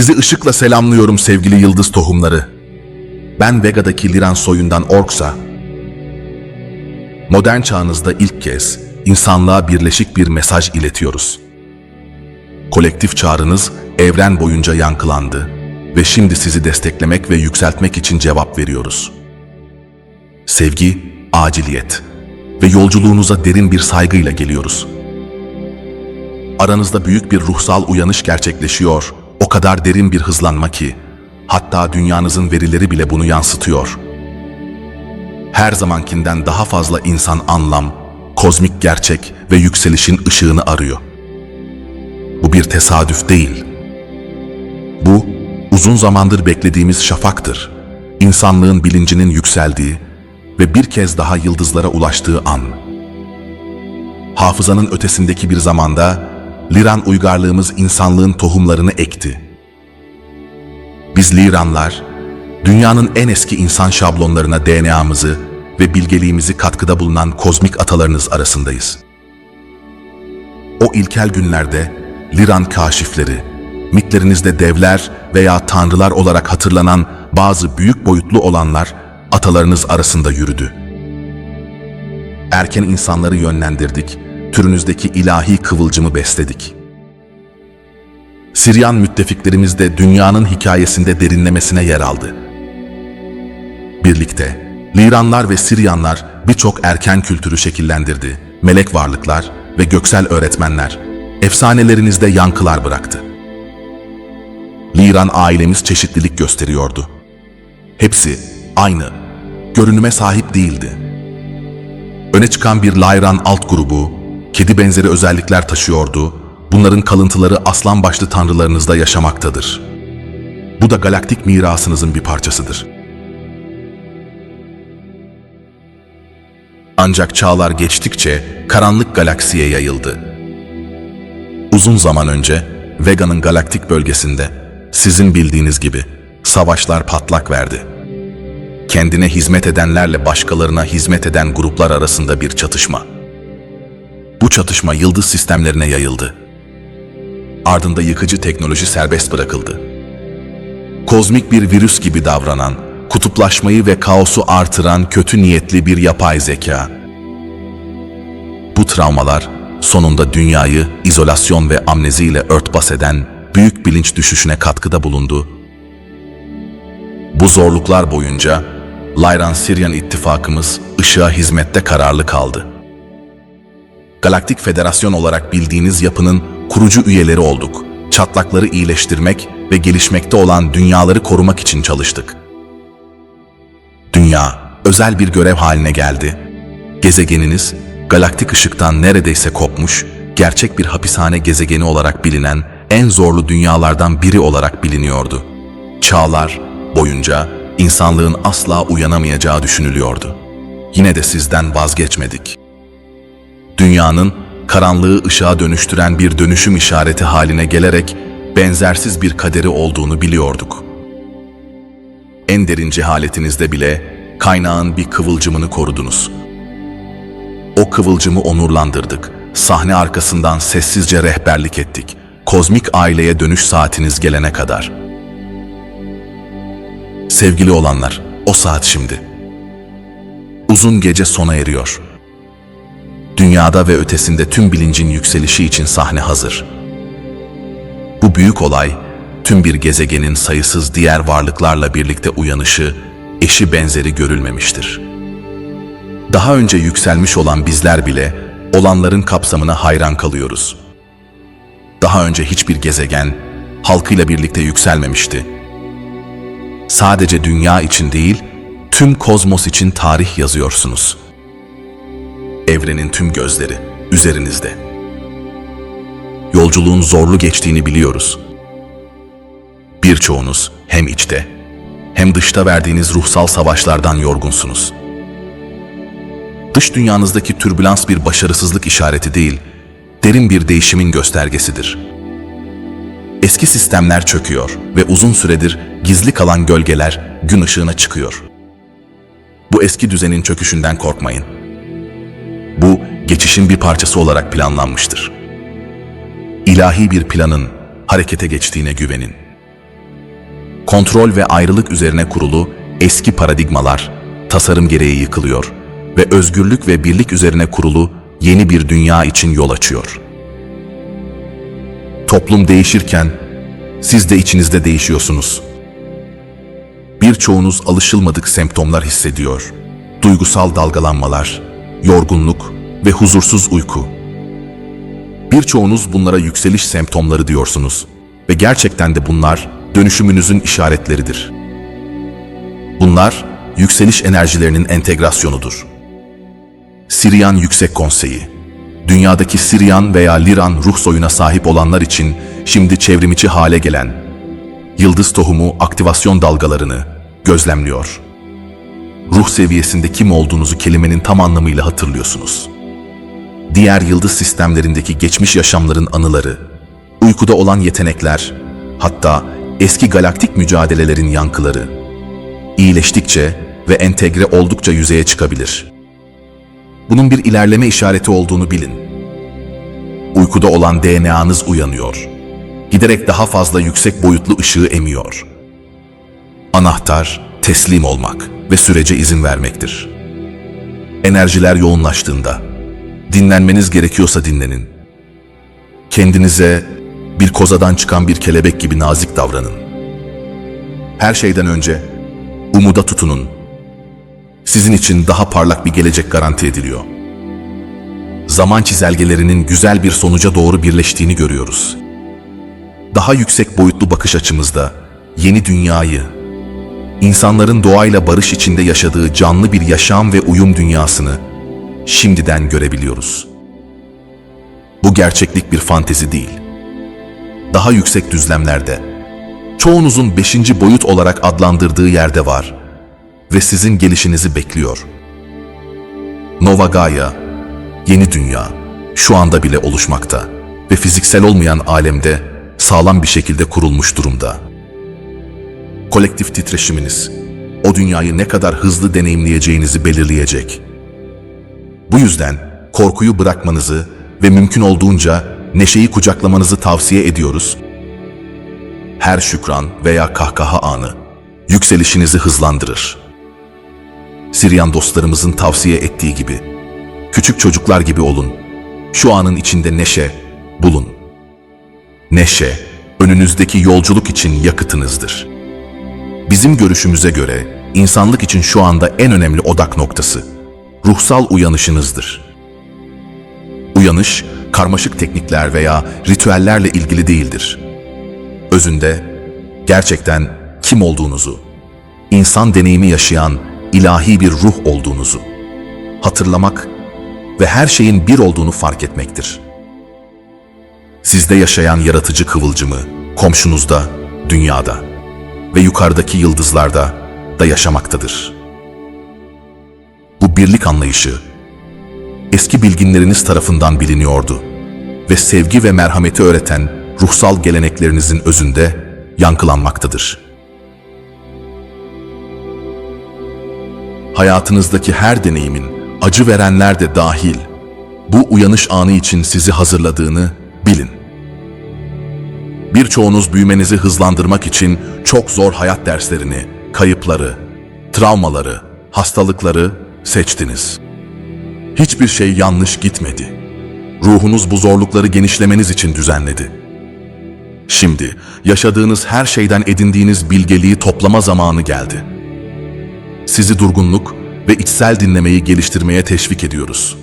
Sizi ışıkla selamlıyorum sevgili yıldız tohumları. Ben Vega'daki Liran soyundan Orksa. Modern çağınızda ilk kez insanlığa birleşik bir mesaj iletiyoruz. Kolektif çağrınız evren boyunca yankılandı ve şimdi sizi desteklemek ve yükseltmek için cevap veriyoruz. Sevgi, aciliyet ve yolculuğunuza derin bir saygıyla geliyoruz. Aranızda büyük bir ruhsal uyanış gerçekleşiyor, o kadar derin bir hızlanma ki, hatta dünyanızın verileri bile bunu yansıtıyor. Her zamankinden daha fazla insan anlam, kozmik gerçek ve yükselişin ışığını arıyor. Bu bir tesadüf değil. Bu, uzun zamandır beklediğimiz şafaktır. İnsanlığın bilincinin yükseldiği ve bir kez daha yıldızlara ulaştığı an. Hafızanın ötesindeki bir zamanda Liran uygarlığımız insanlığın tohumlarını ekti. Biz Liranlar, dünyanın en eski insan şablonlarına DNA'mızı ve bilgeliğimizi katkıda bulunan kozmik atalarınız arasındayız. O ilkel günlerde Liran kaşifleri, mitlerinizde devler veya tanrılar olarak hatırlanan bazı büyük boyutlu olanlar atalarınız arasında yürüdü. Erken insanları yönlendirdik, türünüzdeki ilahi kıvılcımı besledik. Siryan müttefiklerimiz de dünyanın hikayesinde derinlemesine yer aldı. Birlikte Liranlar ve Siryanlar birçok erken kültürü şekillendirdi. Melek varlıklar ve göksel öğretmenler efsanelerinizde yankılar bıraktı. Liran ailemiz çeşitlilik gösteriyordu. Hepsi aynı, görünüme sahip değildi. Öne çıkan bir Lyran alt grubu, kedi benzeri özellikler taşıyordu. Bunların kalıntıları aslan başlı tanrılarınızda yaşamaktadır. Bu da galaktik mirasınızın bir parçasıdır. Ancak çağlar geçtikçe karanlık galaksiye yayıldı. Uzun zaman önce Vega'nın galaktik bölgesinde sizin bildiğiniz gibi savaşlar patlak verdi. Kendine hizmet edenlerle başkalarına hizmet eden gruplar arasında bir çatışma. Bu çatışma yıldız sistemlerine yayıldı. Ardında yıkıcı teknoloji serbest bırakıldı. Kozmik bir virüs gibi davranan, kutuplaşmayı ve kaosu artıran kötü niyetli bir yapay zeka. Bu travmalar sonunda dünyayı izolasyon ve amneziyle örtbas eden büyük bilinç düşüşüne katkıda bulundu. Bu zorluklar boyunca Lyran Siryan ittifakımız ışığa hizmette kararlı kaldı. Galaktik Federasyon olarak bildiğiniz yapının kurucu üyeleri olduk. Çatlakları iyileştirmek ve gelişmekte olan dünyaları korumak için çalıştık. Dünya özel bir görev haline geldi. Gezegeniniz galaktik ışıktan neredeyse kopmuş, gerçek bir hapishane gezegeni olarak bilinen en zorlu dünyalardan biri olarak biliniyordu. Çağlar boyunca insanlığın asla uyanamayacağı düşünülüyordu. Yine de sizden vazgeçmedik. Dünyanın karanlığı ışığa dönüştüren bir dönüşüm işareti haline gelerek benzersiz bir kaderi olduğunu biliyorduk. En derin cehaletinizde bile kaynağın bir kıvılcımını korudunuz. O kıvılcımı onurlandırdık. Sahne arkasından sessizce rehberlik ettik. Kozmik aileye dönüş saatiniz gelene kadar. Sevgili olanlar, o saat şimdi. Uzun gece sona eriyor. Dünyada ve ötesinde tüm bilincin yükselişi için sahne hazır. Bu büyük olay, tüm bir gezegenin sayısız diğer varlıklarla birlikte uyanışı, eşi benzeri görülmemiştir. Daha önce yükselmiş olan bizler bile olanların kapsamına hayran kalıyoruz. Daha önce hiçbir gezegen halkıyla birlikte yükselmemişti. Sadece dünya için değil, tüm kozmos için tarih yazıyorsunuz. Evrenin tüm gözleri üzerinizde. Yolculuğun zorlu geçtiğini biliyoruz. Birçoğunuz hem içte hem dışta verdiğiniz ruhsal savaşlardan yorgunsunuz. Dış dünyanızdaki türbülans bir başarısızlık işareti değil, derin bir değişimin göstergesidir. Eski sistemler çöküyor ve uzun süredir gizli kalan gölgeler gün ışığına çıkıyor. Bu eski düzenin çöküşünden korkmayın. Geçişin bir parçası olarak planlanmıştır. İlahi bir planın harekete geçtiğine güvenin. kontrol ve ayrılık üzerine kurulu eski paradigmalar tasarım gereği yıkılıyor ve özgürlük ve birlik üzerine kurulu yeni bir dünya için yol açıyor. Toplum değişirken siz de içinizde değişiyorsunuz. Birçoğunuz alışılmadık semptomlar hissediyor. Duygusal dalgalanmalar, yorgunluk ve huzursuz uyku. Birçoğunuz bunlara yükseliş semptomları diyorsunuz ve gerçekten de bunlar dönüşümünüzün işaretleridir. Bunlar yükseliş enerjilerinin entegrasyonudur. Siriyan Yüksek Konseyi Dünyadaki Siriyan veya Liran ruh soyuna sahip olanlar için şimdi çevrimiçi hale gelen yıldız tohumu aktivasyon dalgalarını gözlemliyor. Ruh seviyesinde kim olduğunuzu kelimenin tam anlamıyla hatırlıyorsunuz. Diğer yıldız sistemlerindeki geçmiş yaşamların anıları, uykuda olan yetenekler, hatta eski galaktik mücadelelerin yankıları, iyileştikçe ve entegre oldukça yüzeye çıkabilir. Bunun bir ilerleme işareti olduğunu bilin. Uykuda olan DNA'nız uyanıyor. Giderek daha fazla yüksek boyutlu ışığı emiyor. Anahtar teslim olmak ve sürece izin vermektir. Enerjiler yoğunlaştığında dinlenmeniz gerekiyorsa dinlenin. Kendinize bir kozadan çıkan bir kelebek gibi nazik davranın. Her şeyden önce umuda tutunun. Sizin için daha parlak bir gelecek garanti ediliyor. Zaman çizelgelerinin güzel bir sonuca doğru birleştiğini görüyoruz. Daha yüksek boyutlu bakış açımızda yeni dünyayı, insanların doğayla barış içinde yaşadığı canlı bir yaşam ve uyum dünyasını şimdiden görebiliyoruz. Bu gerçeklik bir fantezi değil. Daha yüksek düzlemlerde, çoğunuzun beşinci boyut olarak adlandırdığı yerde var ve sizin gelişinizi bekliyor. Nova Gaia, yeni dünya, şu anda bile oluşmakta ve fiziksel olmayan alemde sağlam bir şekilde kurulmuş durumda. Kolektif titreşiminiz, o dünyayı ne kadar hızlı deneyimleyeceğinizi belirleyecek. Bu yüzden korkuyu bırakmanızı ve mümkün olduğunca neşeyi kucaklamanızı tavsiye ediyoruz. Her şükran veya kahkaha anı yükselişinizi hızlandırır. Siryan dostlarımızın tavsiye ettiği gibi, küçük çocuklar gibi olun. Şu anın içinde neşe bulun. Neşe, önünüzdeki yolculuk için yakıtınızdır. Bizim görüşümüze göre insanlık için şu anda en önemli odak noktası ruhsal uyanışınızdır. Uyanış, karmaşık teknikler veya ritüellerle ilgili değildir. Özünde gerçekten kim olduğunuzu, insan deneyimi yaşayan ilahi bir ruh olduğunuzu hatırlamak ve her şeyin bir olduğunu fark etmektir. Sizde yaşayan yaratıcı kıvılcımı komşunuzda, dünyada ve yukarıdaki yıldızlarda da yaşamaktadır. Birlik anlayışı eski bilginleriniz tarafından biliniyordu ve sevgi ve merhameti öğreten ruhsal geleneklerinizin özünde yankılanmaktadır. Hayatınızdaki her deneyimin, acı verenler de dahil, bu uyanış anı için sizi hazırladığını bilin. Birçoğunuz büyümenizi hızlandırmak için çok zor hayat derslerini, kayıpları, travmaları, hastalıkları seçtiniz. Hiçbir şey yanlış gitmedi. Ruhunuz bu zorlukları genişlemeniz için düzenledi. Şimdi yaşadığınız her şeyden edindiğiniz bilgeliği toplama zamanı geldi. Sizi durgunluk ve içsel dinlemeyi geliştirmeye teşvik ediyoruz.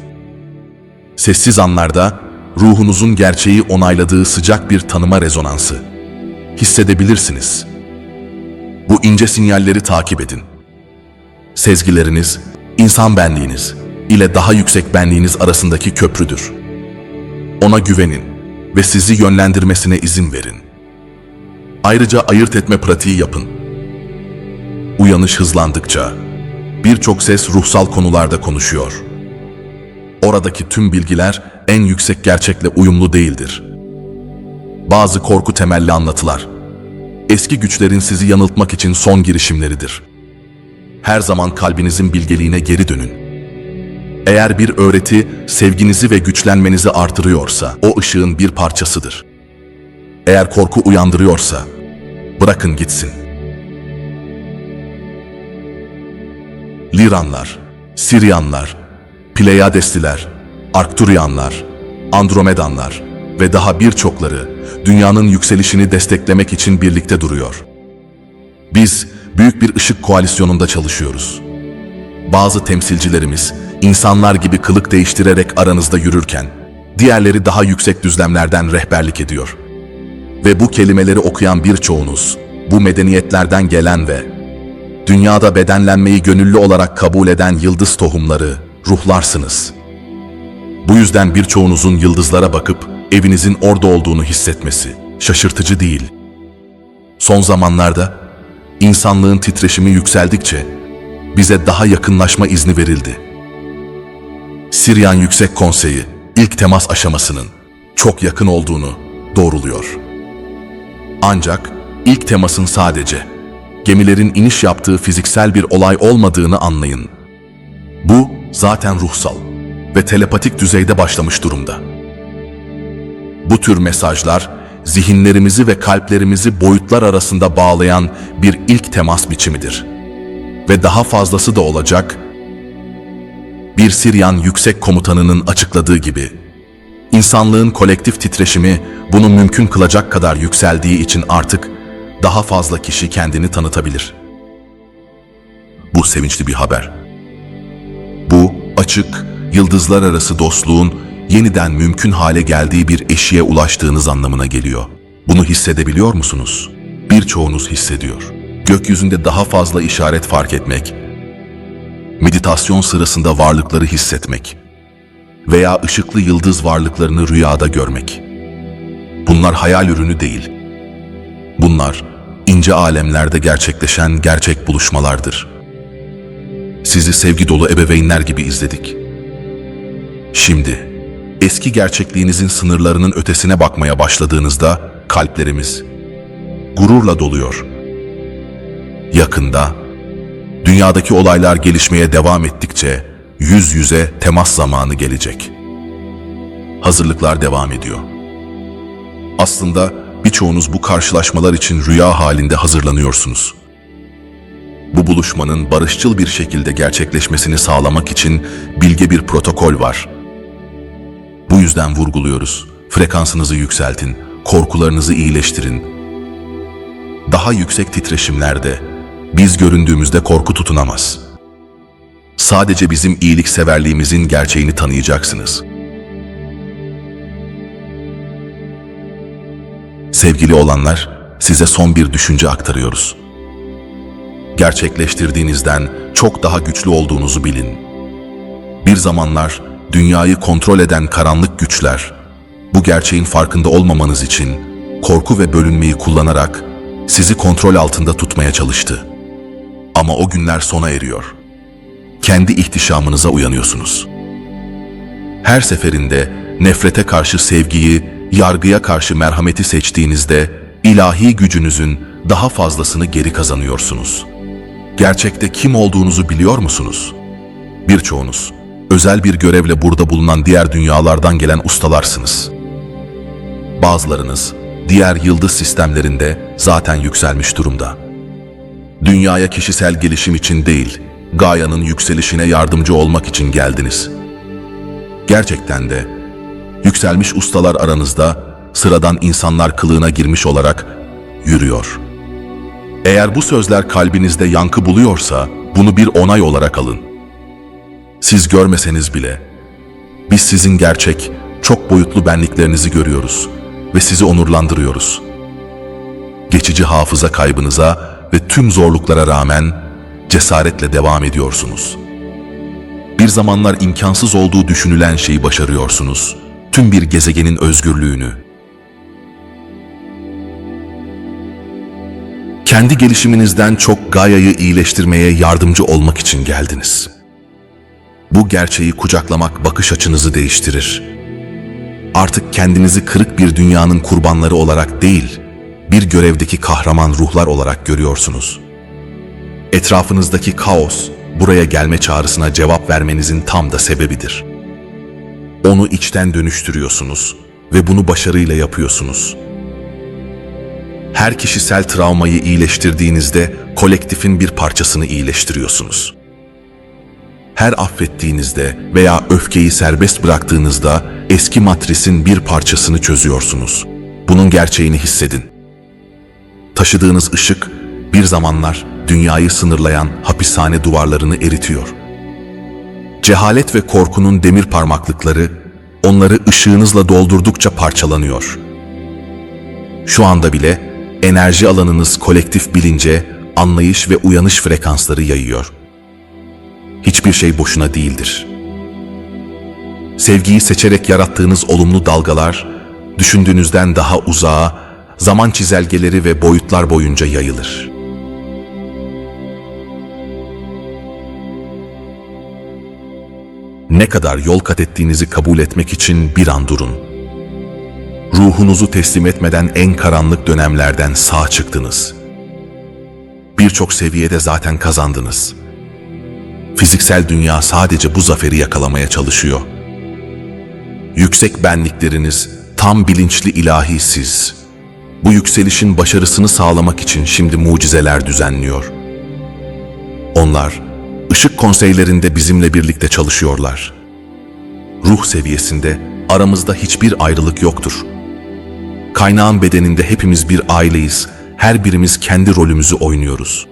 Sessiz anlarda ruhunuzun gerçeği onayladığı sıcak bir tanıma rezonansı. Hissedebilirsiniz. Bu ince sinyalleri takip edin. Sezgileriniz, insan benliğiniz ile daha yüksek benliğiniz arasındaki köprüdür. Ona güvenin ve sizi yönlendirmesine izin verin. Ayrıca ayırt etme pratiği yapın. Uyanış hızlandıkça birçok ses ruhsal konularda konuşuyor. Oradaki tüm bilgiler en yüksek gerçekle uyumlu değildir. Bazı korku temelli anlatılar, eski güçlerin sizi yanıltmak için son girişimleridir her zaman kalbinizin bilgeliğine geri dönün. Eğer bir öğreti sevginizi ve güçlenmenizi artırıyorsa, o ışığın bir parçasıdır. Eğer korku uyandırıyorsa, bırakın gitsin. Liranlar, Siryanlar, Pleyadesliler, Arkturianlar, Andromedanlar ve daha birçokları dünyanın yükselişini desteklemek için birlikte duruyor. Biz büyük bir ışık koalisyonunda çalışıyoruz. Bazı temsilcilerimiz insanlar gibi kılık değiştirerek aranızda yürürken, diğerleri daha yüksek düzlemlerden rehberlik ediyor. Ve bu kelimeleri okuyan birçoğunuz, bu medeniyetlerden gelen ve dünyada bedenlenmeyi gönüllü olarak kabul eden yıldız tohumları, ruhlarsınız. Bu yüzden birçoğunuzun yıldızlara bakıp evinizin orada olduğunu hissetmesi şaşırtıcı değil. Son zamanlarda insanlığın titreşimi yükseldikçe bize daha yakınlaşma izni verildi. Siryan Yüksek Konseyi ilk temas aşamasının çok yakın olduğunu doğruluyor. Ancak ilk temasın sadece gemilerin iniş yaptığı fiziksel bir olay olmadığını anlayın. Bu zaten ruhsal ve telepatik düzeyde başlamış durumda. Bu tür mesajlar zihinlerimizi ve kalplerimizi boyutlar arasında bağlayan bir ilk temas biçimidir. Ve daha fazlası da olacak. Bir Siryan yüksek komutanının açıkladığı gibi, insanlığın kolektif titreşimi bunu mümkün kılacak kadar yükseldiği için artık daha fazla kişi kendini tanıtabilir. Bu sevinçli bir haber. Bu açık, yıldızlar arası dostluğun yeniden mümkün hale geldiği bir eşiğe ulaştığınız anlamına geliyor. Bunu hissedebiliyor musunuz? Birçoğunuz hissediyor. Gökyüzünde daha fazla işaret fark etmek, meditasyon sırasında varlıkları hissetmek veya ışıklı yıldız varlıklarını rüyada görmek. Bunlar hayal ürünü değil. Bunlar ince alemlerde gerçekleşen gerçek buluşmalardır. Sizi sevgi dolu ebeveynler gibi izledik. Şimdi eski gerçekliğinizin sınırlarının ötesine bakmaya başladığınızda kalplerimiz gururla doluyor. Yakında dünyadaki olaylar gelişmeye devam ettikçe yüz yüze temas zamanı gelecek. Hazırlıklar devam ediyor. Aslında birçoğunuz bu karşılaşmalar için rüya halinde hazırlanıyorsunuz. Bu buluşmanın barışçıl bir şekilde gerçekleşmesini sağlamak için bilge bir protokol var. Bu yüzden vurguluyoruz. Frekansınızı yükseltin, korkularınızı iyileştirin. Daha yüksek titreşimlerde biz göründüğümüzde korku tutunamaz. Sadece bizim iyilikseverliğimizin gerçeğini tanıyacaksınız. Sevgili olanlar, size son bir düşünce aktarıyoruz. Gerçekleştirdiğinizden çok daha güçlü olduğunuzu bilin. Bir zamanlar dünyayı kontrol eden karanlık güçler, bu gerçeğin farkında olmamanız için korku ve bölünmeyi kullanarak sizi kontrol altında tutmaya çalıştı. Ama o günler sona eriyor. Kendi ihtişamınıza uyanıyorsunuz. Her seferinde nefrete karşı sevgiyi, yargıya karşı merhameti seçtiğinizde ilahi gücünüzün daha fazlasını geri kazanıyorsunuz. Gerçekte kim olduğunuzu biliyor musunuz? Birçoğunuz özel bir görevle burada bulunan diğer dünyalardan gelen ustalarsınız. Bazılarınız diğer yıldız sistemlerinde zaten yükselmiş durumda. Dünyaya kişisel gelişim için değil, Gaia'nın yükselişine yardımcı olmak için geldiniz. Gerçekten de yükselmiş ustalar aranızda sıradan insanlar kılığına girmiş olarak yürüyor. Eğer bu sözler kalbinizde yankı buluyorsa bunu bir onay olarak alın. Siz görmeseniz bile biz sizin gerçek, çok boyutlu benliklerinizi görüyoruz ve sizi onurlandırıyoruz. Geçici hafıza kaybınıza ve tüm zorluklara rağmen cesaretle devam ediyorsunuz. Bir zamanlar imkansız olduğu düşünülen şeyi başarıyorsunuz. Tüm bir gezegenin özgürlüğünü. Kendi gelişiminizden çok Gaia'yı iyileştirmeye yardımcı olmak için geldiniz. Bu gerçeği kucaklamak bakış açınızı değiştirir. Artık kendinizi kırık bir dünyanın kurbanları olarak değil, bir görevdeki kahraman ruhlar olarak görüyorsunuz. Etrafınızdaki kaos, buraya gelme çağrısına cevap vermenizin tam da sebebidir. Onu içten dönüştürüyorsunuz ve bunu başarıyla yapıyorsunuz. Her kişisel travmayı iyileştirdiğinizde kolektifin bir parçasını iyileştiriyorsunuz. Her affettiğinizde veya öfkeyi serbest bıraktığınızda eski matrisin bir parçasını çözüyorsunuz. Bunun gerçeğini hissedin. Taşıdığınız ışık bir zamanlar dünyayı sınırlayan hapishane duvarlarını eritiyor. Cehalet ve korkunun demir parmaklıkları onları ışığınızla doldurdukça parçalanıyor. Şu anda bile enerji alanınız kolektif bilince, anlayış ve uyanış frekansları yayıyor. Hiçbir şey boşuna değildir. Sevgiyi seçerek yarattığınız olumlu dalgalar, düşündüğünüzden daha uzağa, zaman çizelgeleri ve boyutlar boyunca yayılır. Ne kadar yol kat ettiğinizi kabul etmek için bir an durun. Ruhunuzu teslim etmeden en karanlık dönemlerden sağ çıktınız. Birçok seviyede zaten kazandınız. Fiziksel dünya sadece bu zaferi yakalamaya çalışıyor. Yüksek benlikleriniz, tam bilinçli ilahi siz. Bu yükselişin başarısını sağlamak için şimdi mucizeler düzenliyor. Onlar, ışık konseylerinde bizimle birlikte çalışıyorlar. Ruh seviyesinde aramızda hiçbir ayrılık yoktur. Kaynağın bedeninde hepimiz bir aileyiz, her birimiz kendi rolümüzü oynuyoruz.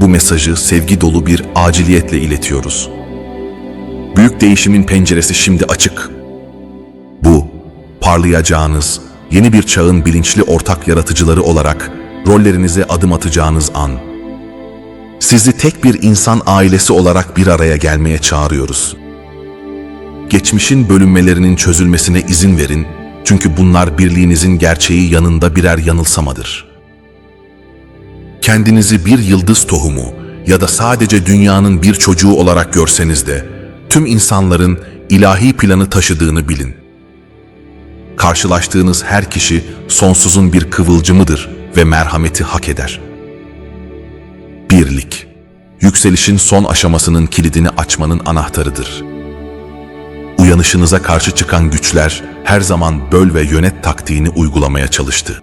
Bu mesajı sevgi dolu bir aciliyetle iletiyoruz. Büyük değişimin penceresi şimdi açık. Bu, parlayacağınız, yeni bir çağın bilinçli ortak yaratıcıları olarak rollerinize adım atacağınız an. Sizi tek bir insan ailesi olarak bir araya gelmeye çağırıyoruz. Geçmişin bölünmelerinin çözülmesine izin verin çünkü bunlar birliğinizin gerçeği yanında birer yanılsamadır. Kendinizi bir yıldız tohumu ya da sadece dünyanın bir çocuğu olarak görseniz de tüm insanların ilahi planı taşıdığını bilin. Karşılaştığınız her kişi sonsuzun bir kıvılcımıdır ve merhameti hak eder. Birlik, yükselişin son aşamasının kilidini açmanın anahtarıdır. Uyanışınıza karşı çıkan güçler her zaman böl ve yönet taktiğini uygulamaya çalıştı.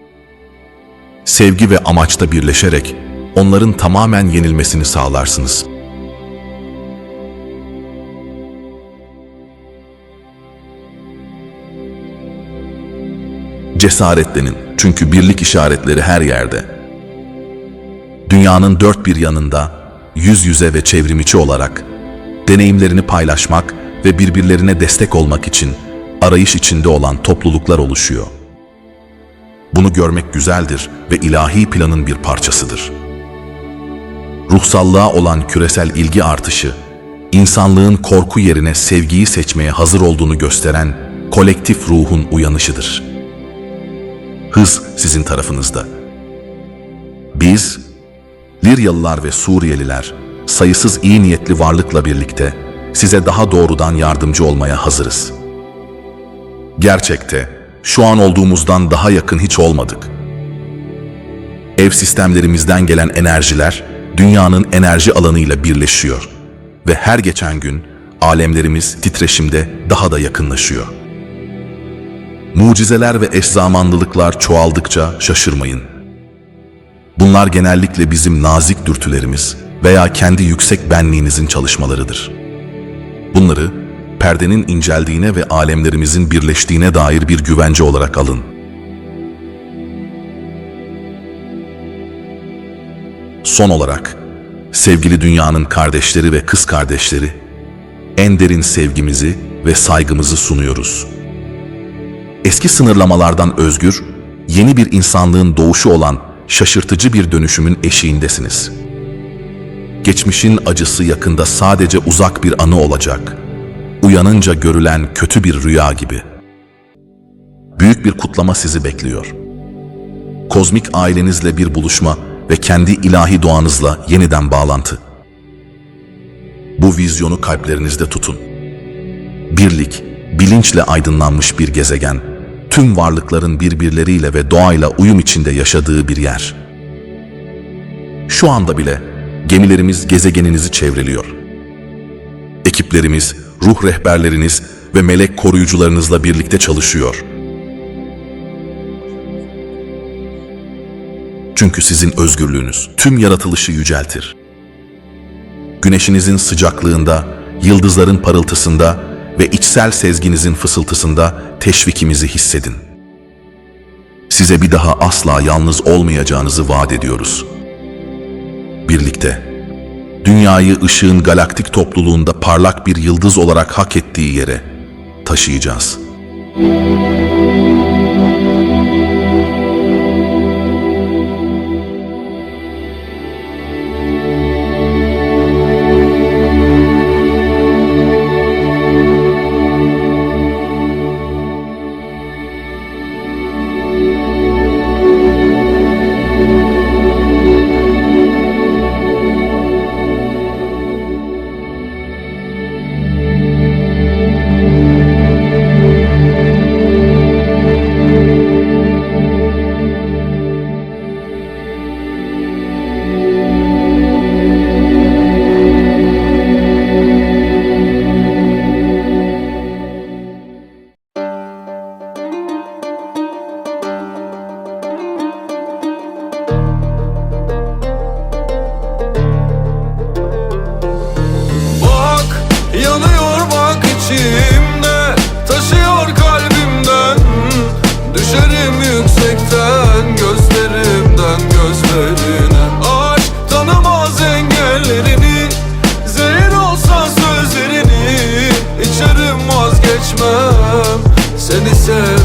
Sevgi ve amaçta birleşerek onların tamamen yenilmesini sağlarsınız. Cesaretlenin çünkü birlik işaretleri her yerde. Dünyanın dört bir yanında yüz yüze ve çevrimiçi olarak deneyimlerini paylaşmak ve birbirlerine destek olmak için arayış içinde olan topluluklar oluşuyor. Bunu görmek güzeldir ve ilahi planın bir parçasıdır. Ruhsallığa olan küresel ilgi artışı, insanlığın korku yerine sevgiyi seçmeye hazır olduğunu gösteren kolektif ruhun uyanışıdır. Hız sizin tarafınızda. Biz, Liryalılar ve Suriyeliler, sayısız iyi niyetli varlıkla birlikte size daha doğrudan yardımcı olmaya hazırız. Gerçekte şu an olduğumuzdan daha yakın hiç olmadık. Ev sistemlerimizden gelen enerjiler dünyanın enerji alanıyla birleşiyor ve her geçen gün alemlerimiz titreşimde daha da yakınlaşıyor. Mucizeler ve eş zamanlılıklar çoğaldıkça şaşırmayın. Bunlar genellikle bizim nazik dürtülerimiz veya kendi yüksek benliğinizin çalışmalarıdır. Bunları perdenin inceldiğine ve alemlerimizin birleştiğine dair bir güvence olarak alın. Son olarak, sevgili dünyanın kardeşleri ve kız kardeşleri, en derin sevgimizi ve saygımızı sunuyoruz. Eski sınırlamalardan özgür, yeni bir insanlığın doğuşu olan şaşırtıcı bir dönüşümün eşiğindesiniz. Geçmişin acısı yakında sadece uzak bir anı olacak. Uyanınca görülen kötü bir rüya gibi. Büyük bir kutlama sizi bekliyor. Kozmik ailenizle bir buluşma ve kendi ilahi doğanızla yeniden bağlantı. Bu vizyonu kalplerinizde tutun. Birlik, bilinçle aydınlanmış bir gezegen, tüm varlıkların birbirleriyle ve doğayla uyum içinde yaşadığı bir yer. Şu anda bile gemilerimiz gezegeninizi çevreliyor. Ekiplerimiz, ruh rehberleriniz ve melek koruyucularınızla birlikte çalışıyor. Çünkü sizin özgürlüğünüz tüm yaratılışı yüceltir. güneşinizin sıcaklığında, yıldızların parıltısında ve içsel sezginizin fısıltısında teşvikimizi hissedin. Size bir daha asla yalnız olmayacağınızı vaat ediyoruz. Birlikte, dünyayı ışığın galaktik topluluğunda parlak bir yıldız olarak hak ettiği yere taşıyacağız. Vazgeçmem Seni sevmek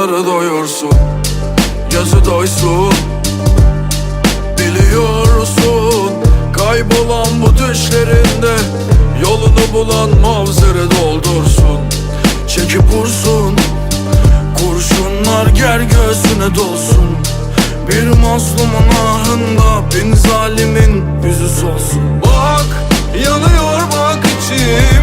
uçanları doyursun Gözü doysun. Biliyorsun Kaybolan bu düşlerinde Yolunu bulan mavzeri doldursun. Çekip vursun Kurşunlar ger göğsüne dolsun. Bir mazlumun ahında bin zalimin yüzü solsun. Bak yanıyor bak içimde